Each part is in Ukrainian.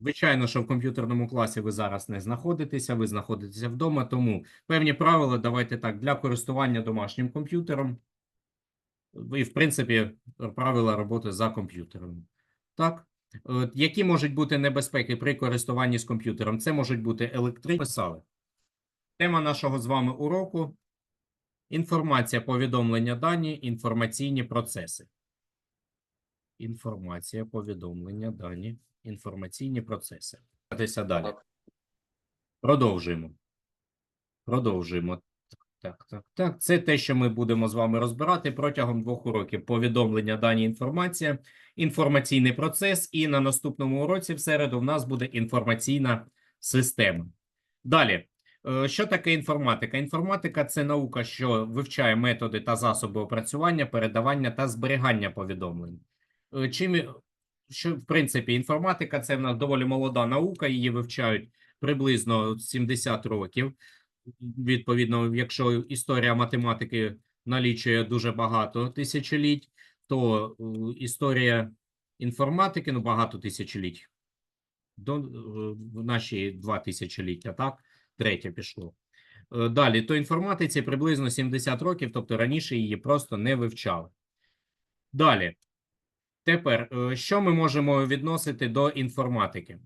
Звичайно, що в комп'ютерному класі ви зараз не знаходитеся, ви знаходитеся вдома, тому певні правила давайте так для користування домашнім комп'ютером. І, в принципі, правила роботи за комп'ютером. Так? Е, Які можуть бути небезпеки при користуванні з комп'ютером? Це можуть бути електричні писали. Тема нашого з вами уроку інформація, повідомлення, дані, інформаційні процеси. Інформація, повідомлення, дані, інформаційні процеси. Далі. Продовжуємо. Продовжуємо. Так, так, так. Це те, що ми будемо з вами розбирати протягом двох уроків. Повідомлення, дані, інформація, інформаційний процес. І на наступному уроці в середу в нас буде інформаційна система. Далі. Е, Що таке інформатика? Інформатика це наука, що вивчає методи та засоби опрацювання, передавання та зберігання повідомлень. Е, Чим, що, в принципі, інформатика це в нас доволі молода наука, її вивчають приблизно 70 років. Відповідно, якщо історія математики налічує дуже багато тисячоліть, то е, історія інформатики ну багато тисячоліть. До е, наші два тисячоліття, так? Третє пішло. Далі, то інформатиці приблизно 70 років, тобто раніше її просто не вивчали. Далі. Тепер, е, що ми можемо відносити до інформатики?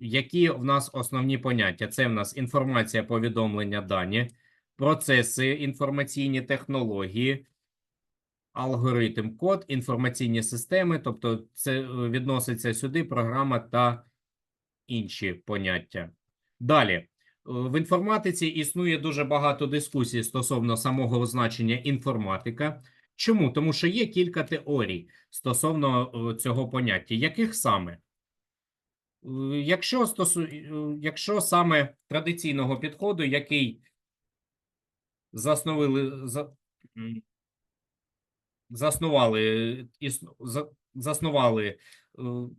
Які в нас основні поняття? Це в нас інформація, повідомлення, дані, процеси, інформаційні технології, алгоритм, код, інформаційні системи, тобто це е, відноситься сюди програма та інші поняття. Далі. Е, В інформатиці існує дуже багато дискусій стосовно самого значення інформатика. Чому? Тому що є кілька теорій стосовно е, цього поняття. Яких саме? Е, Якщо, стосу... е, якщо саме традиційного підходу, який заснували, е, існу- заснували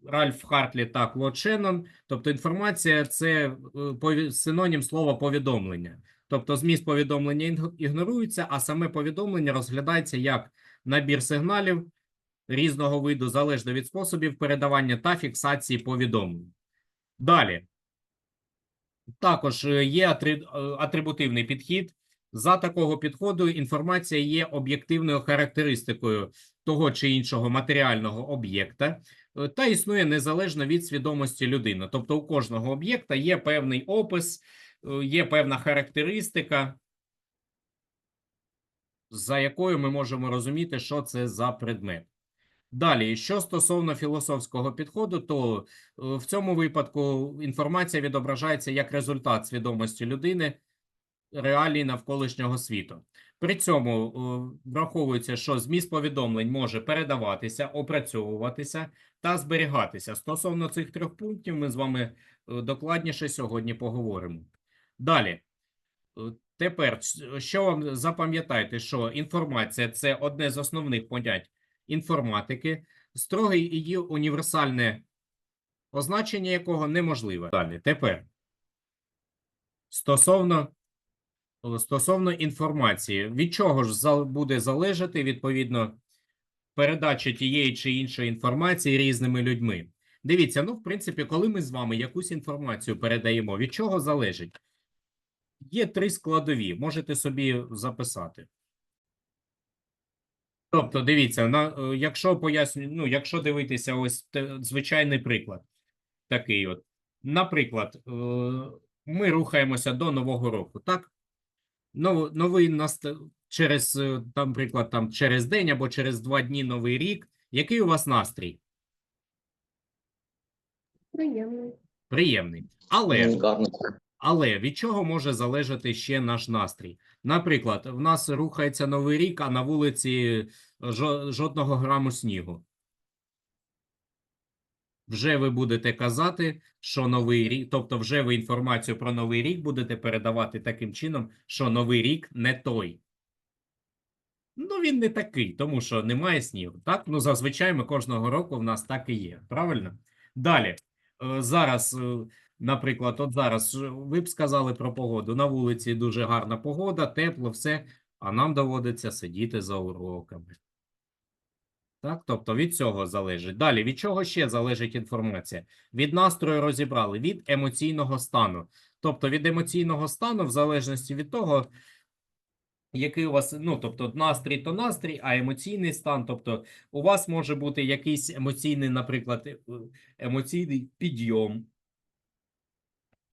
Ральф Хартлі та Клод Шеннон, тобто інформація – це синонім слова повідомлення. Тобто зміст повідомлення ігнорується, а саме повідомлення розглядається як набір сигналів різного виду, залежно від способів передавання та фіксації повідомлень. Далі. Також е, є е, атрибутивний підхід. За такого підходу інформація є об'єктивною характеристикою того чи іншого матеріального об'єкта е, та існує незалежно від свідомості людини. Тобто у кожного об'єкта є певний опис, є певна характеристика, за якою ми можемо розуміти, що це за предмет. Далі, що стосовно філософського підходу, то е, в цьому випадку інформація відображається як результат свідомості людини реалій навколишнього світу. При цьому е, враховується, що зміст повідомлень може передаватися, опрацьовуватися та зберігатися. Стосовно цих трьох пунктів, ми з вами е, докладніше сьогодні поговоримо. Далі. Е, Тепер, що вам запам'ятайте, що інформація це одне з основних понять інформатики, строге її універсальне означення якого неможливе. Далі. Тепер. Стосовно, стосовно інформації, від чого ж буде залежати, відповідно, передача тієї чи іншої інформації різними людьми? Дивіться, ну, в принципі, коли ми з вами якусь інформацію передаємо, від чого залежить? Є три складові, можете собі записати. Тобто, дивіться, на, е, якщо поясню, ну, якщо дивитися ось те- звичайний приклад, такий от. Наприклад, е, ми рухаємося до Нового року, так? Нов, новий наст... через, е, там, наприклад, там, через день або через два дні Новий рік. Який у вас настрій? Приємно. Приємний. Але Гарно. Але від чого може залежати ще наш настрій? Наприклад, в нас рухається новий рік, а на вулиці жодного граму снігу. Вже ви будете казати, що новий рік, тобто вже ви інформацію про новий рік будете передавати таким чином, що новий рік не той. Ну, він не такий, тому що немає снігу. Так, ну зазвичай ми кожного року в нас так і є. Правильно? Далі. Е, Зараз, е, наприклад, от зараз ви б сказали про погоду. На вулиці дуже гарна погода, тепло, все, а нам доводиться сидіти за уроками. Так, тобто від цього залежить. Далі, від чого ще залежить інформація? Від настрою розібрали, від емоційного стану. Тобто від емоційного стану, в залежності від того, який у вас, ну, тобто настрій то настрій, а емоційний стан, тобто у вас може бути якийсь емоційний, наприклад, е, емоційний підйом,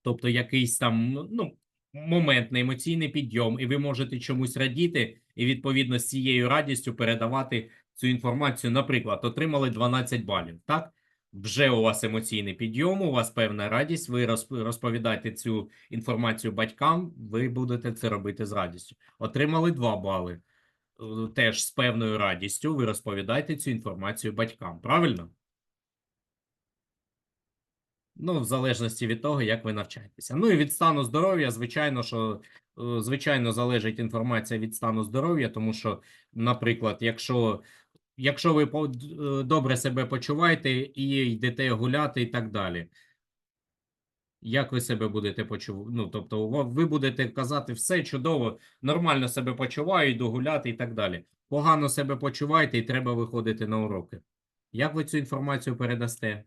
тобто якийсь там, ну, ну, моментний емоційний підйом, і ви можете чомусь радіти, і відповідно з цією радістю передавати цю інформацію. Наприклад, отримали 12 балів, так? Вже у вас емоційний підйом, у вас певна радість, ви розповідаєте цю інформацію батькам, ви будете це робити з радістю. Отримали 2 бали. е, Теж з певною радістю ви розповідаєте цю інформацію батькам. Правильно? Ну, в залежності від того, як ви навчаєтеся. Ну і від стану здоров'я, звичайно, що е, звичайно залежить інформація від стану здоров'я, тому що, наприклад, якщо, якщо ви е, добре себе почуваєте і йдете гуляти і так далі. Як ви себе будете почувати? Ну, тобто, ви будете казати, все чудово, нормально себе почуваю, йду гуляти і так далі. Погано себе почуваєте і треба виходити на уроки. Як ви цю інформацію передасте?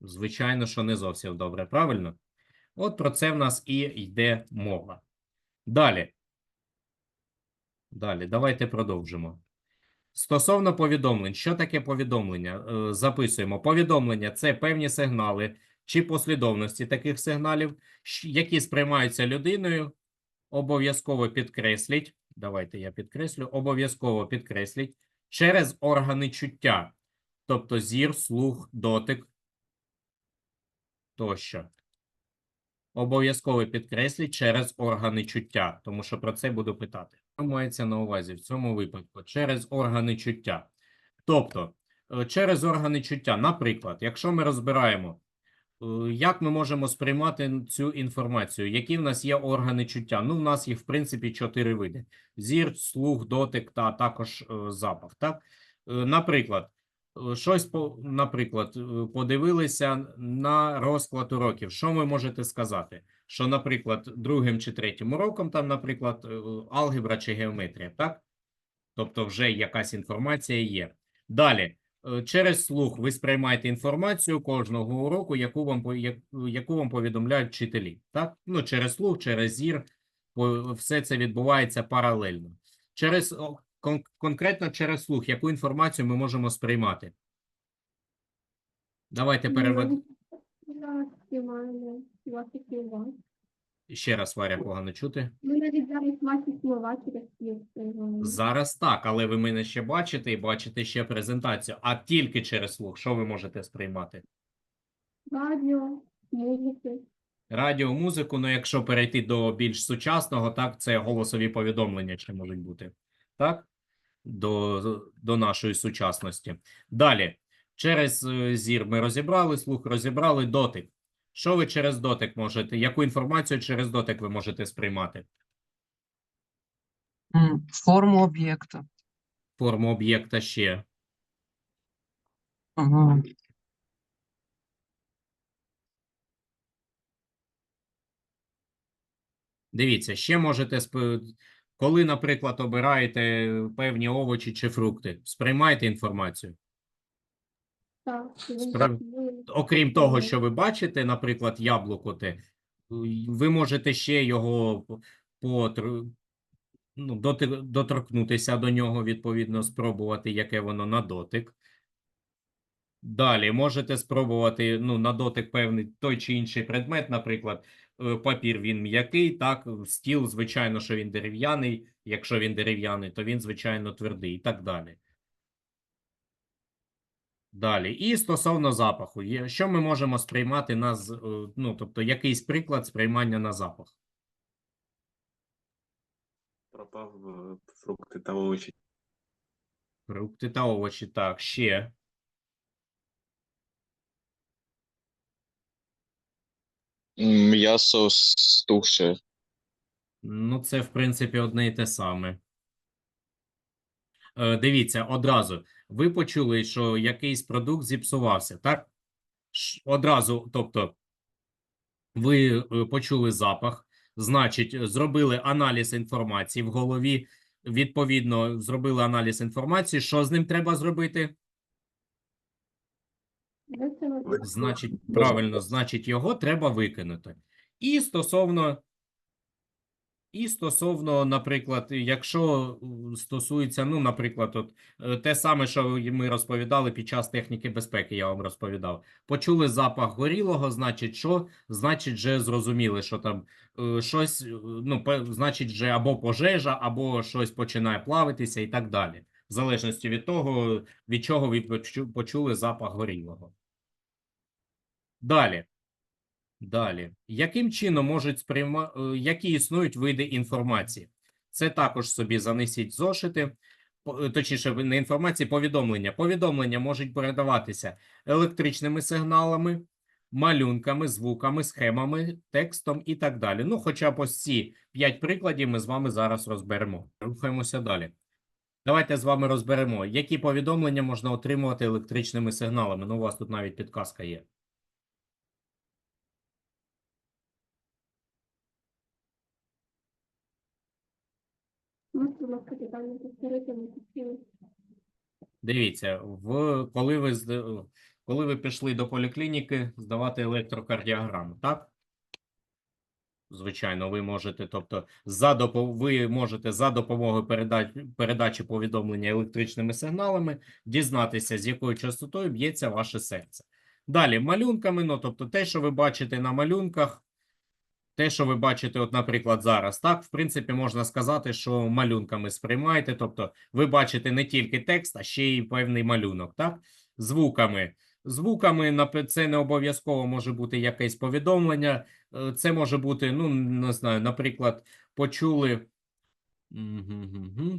Звичайно, що не зовсім добре, правильно? От про це в нас і йде мова. Далі. Далі, давайте продовжимо. Стосовно повідомлень, що таке повідомлення? Е, Записуємо. Повідомлення це певні сигнали чи послідовності таких сигналів, які сприймаються людиною, обов'язково підкресліть. Давайте я підкреслю. Обов'язково підкресліть через органи чуття, тобто зір, слух, дотик тощо. Обов'язково підкресліть через органи чуття, тому що про це буду питати. Що мається на увазі в цьому випадку? Через органи чуття. Тобто, е, через органи чуття, наприклад, якщо ми розбираємо, е, як ми можемо сприймати цю інформацію, які в нас є органи чуття? Ну, в нас їх, в принципі, чотири види: зір, слух, дотик та також е, запах. Так? Наприклад, щось, по- наприклад, е, подивилися на розклад уроків. Що ви можете сказати? Що, наприклад, другим чи третім уроком, там, наприклад, е, алгебра чи геометрія, так? Тобто вже якась інформація є. Далі, е, через слух ви сприймаєте інформацію кожного уроку, яку вам, яку вам повідомляють вчителі. Так? Ну, через слух, через зір, все це відбувається паралельно. Через, кон- конкретно через слух, яку інформацію ми можемо сприймати? Давайте переведемо. Ще раз, Варя, погано чути. Ми навіть зараз ваші слова через слів. Зараз так, але ви мене ще бачите і бачите ще презентацію, а тільки через слух. Що ви можете сприймати? Радіо, музики. Радіо, музику, ну якщо перейти до більш сучасного, так, це голосові повідомлення ще можуть бути. Так? До, до нашої сучасності. Далі, через е, зір ми розібрали, слух розібрали, дотик. Що ви через дотик можете? Яку інформацію через дотик ви можете сприймати? Форму об'єкта. Форму об'єкта ще. Ага. Дивіться, ще можете коли, наприклад, обираєте певні овочі чи фрукти, сприймаєте інформацію. Так, Справ- Окрім того, що ви бачите, наприклад, яблуко, те, ви можете ще його потр... ну, доти- доторкнутися до нього, відповідно, спробувати, яке воно на дотик. Далі можете спробувати ну, на дотик певний той чи інший предмет, наприклад, папір він м'який, так, стіл, звичайно, що він дерев'яний. Якщо він дерев'яний, то він, звичайно, твердий і так далі. Далі. І стосовно запаху, що ми можемо сприймати на, е, ну, тобто якийсь приклад сприймання на запах? Пропав е, фрукти та овочі. Фрукти та овочі, так, ще. М'ясо стухше. Ну, це, в принципі, одне і те саме. Е, дивіться, одразу. Ви почули, що якийсь продукт зіпсувався, так? Одразу, тобто, ви е, почули запах, значить, зробили аналіз інформації в голові, відповідно, зробили аналіз інформації. Що з ним треба зробити? Значить, правильно, значить, його треба викинути. І стосовно, і стосовно, наприклад, якщо стосується, ну, наприклад, от, е, те саме, що ми розповідали під час техніки безпеки, я вам розповідав. Почули запах горілого, значить, що? Значить, вже зрозуміли, що там е, щось, е, ну, значить, вже або пожежа, або щось починає плавитися і так далі. В залежності від того, від чого ви почу- почули запах горілого. Далі. Далі. Яким чином можуть сприйма... е, які існують види інформації? Це також собі занесіть зошити, е, точніше, не інформації, повідомлення. Повідомлення можуть передаватися електричними сигналами, малюнками, звуками, схемами, текстом і так далі. Ну, хоча б ось ці п'ять прикладів ми з вами зараз розберемо. Рухаємося далі. Давайте з вами розберемо, які повідомлення можна отримувати електричними сигналами. Ну, у вас тут навіть підказка є. Дивіться, в коли ви коли ви пішли до поліклініки здавати електрокардіограму, так? Звичайно, ви можете, тобто, за ви можете за допомогою передачі, передачі повідомлення електричними сигналами дізнатися, з якою частотою б'ється ваше серце. Далі, малюнками, ну, тобто, те, що ви бачите на малюнках, те, що ви бачите, от, наприклад, зараз, так, в принципі, можна сказати, що малюнками сприймаєте, тобто, ви бачите не тільки текст, а ще й певний малюнок, так? Звуками. Звуками це не обов'язково може бути якесь повідомлення. Е, Це може бути, ну, не знаю, наприклад, почули.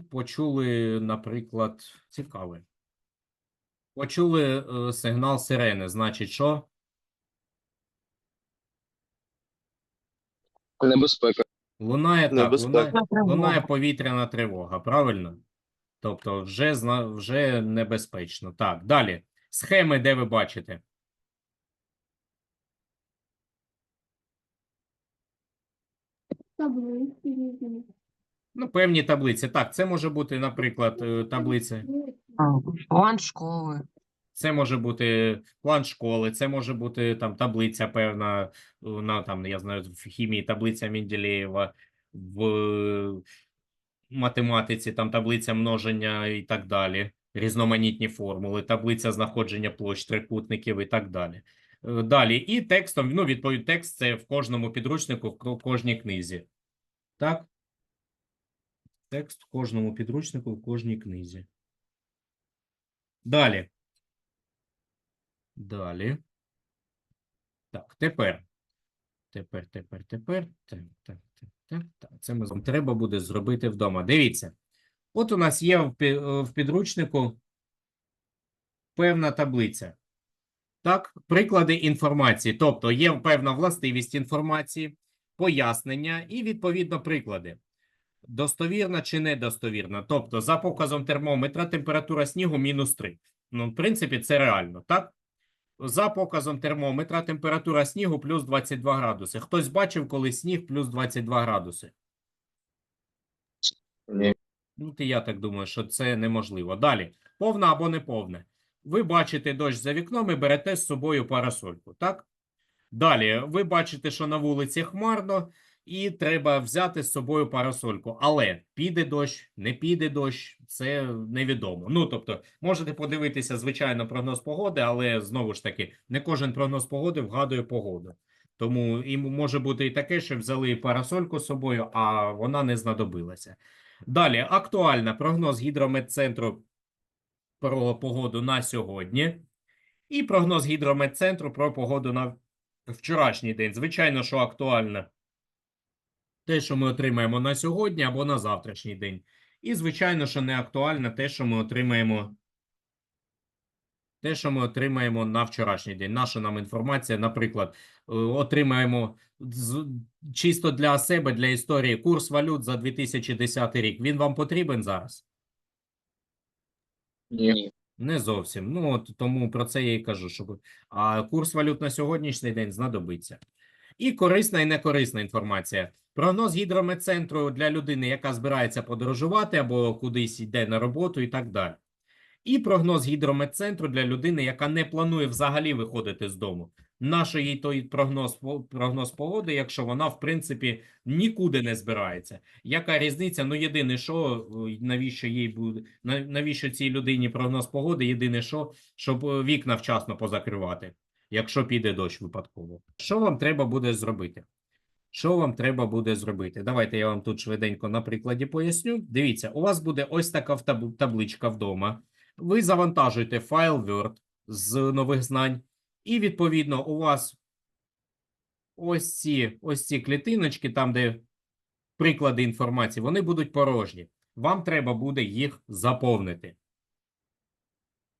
Почули, наприклад, цікаве. Почули е, сигнал сирени. Значить, що? Небезпека. Лунає так, Небезпека. лунає, лунає повітряна тривога, правильно? Тобто вже, вже небезпечно. Так, далі. Схеми, де ви бачите? Таблиці різні. Ну, певні таблиці. Так, це може бути, наприклад, е, таблиця. План школи. Це може бути план школи, це може бути там таблиця певна, е, на там, я знаю, в хімії таблиця Менделєєва, в математиці там таблиця множення і так далі, різноманітні формули, таблиця знаходження площ трикутників і так далі. Е, Далі, і текстом, ну, відповідь, текст це в кожному підручнику, в кожній книзі. Так? Текст в кожному підручнику, в кожній книзі. Далі. Далі. Так, тепер. Тепер, тепер, тепер. Так, так, так, так, так. Це ми треба буде зробити вдома. Дивіться. От у нас є е, в підручнику певна таблиця. Так, приклади інформації. Тобто є певна властивість інформації, пояснення і, відповідно, приклади. Достовірна чи недостовірна. Тобто, за показом термометра температура снігу мінус 3. Ну, в принципі, це реально, так? За показом термометра температура снігу плюс 22 градуси. Хтось бачив, коли сніг плюс 22 градуси? Ні. Ну, ти я так думаю, що це неможливо. Далі, повна або неповне. Ви бачите дощ за вікном і берете з собою парасольку, так? Далі, ви бачите, що на вулиці хмарно, і треба взяти з собою парасольку. Але піде дощ, не піде дощ, це невідомо. Ну, тобто, можете подивитися, звичайно, прогноз погоди, але знову ж таки, не кожен прогноз погоди вгадує погоду. Тому і може бути і таке, що взяли парасольку з собою, а вона не знадобилася. Далі, актуальна прогноз гідрометцентру про погоду на сьогодні. І прогноз гідрометцентру про погоду на вчорашній день. Звичайно, що актуальне те, що ми отримаємо на сьогодні або на завтрашній день. І, звичайно, що не актуальне те, що ми отримаємо. Те, що ми отримаємо на вчорашній день. Наша нам інформація, наприклад, е, отримаємо з- чисто для себе, для історії, курс валют за 2010 рік. Він вам потрібен зараз? Ні. Не зовсім. Ну, от тому про це я і кажу, щоб а курс валют на сьогоднішній день знадобиться. І корисна і некорисна інформація. Прогноз гідрометцентру для людини, яка збирається подорожувати або кудись йде на роботу і так далі. І прогноз гідрометцентру для людини, яка не планує взагалі виходити з дому. Нащо їй той прогноз, прогноз погоди, якщо вона, в принципі, нікуди не збирається? Яка різниця? Ну, єдине, що навіщо їй буде, навіщо цій людині прогноз погоди? Єдине, що щоб е, вікна вчасно позакривати, якщо піде дощ випадково. Що вам треба буде зробити? Що вам треба буде зробити? Давайте я вам тут швиденько на прикладі поясню. Дивіться, у вас буде ось така табличка вдома. Ви завантажуєте файл Word з нових знань, і відповідно у вас ось ці, ось ці клітиночки, там, де приклади інформації, вони будуть порожні. Вам треба буде їх заповнити.